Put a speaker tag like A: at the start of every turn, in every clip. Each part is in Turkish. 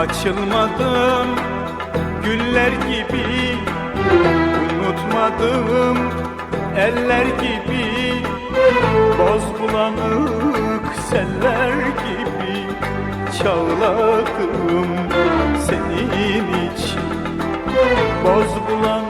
A: Açılmadım güller gibi Unutmadım eller gibi. Boz bulanık seller gibi Çağladım senin için. Boz bulanık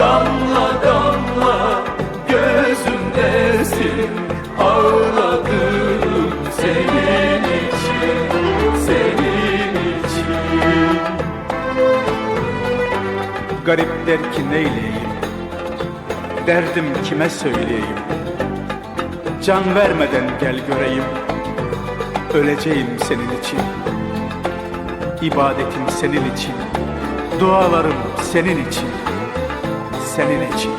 A: Damla damla gözümdesin Ağladım senin için Senin için. Garip der ki neyleyeyim Derdim kime söyleyeyim? Can vermeden gel göreyim. Öleceğim senin için. İbadetim senin için. Dualarım senin için Senin için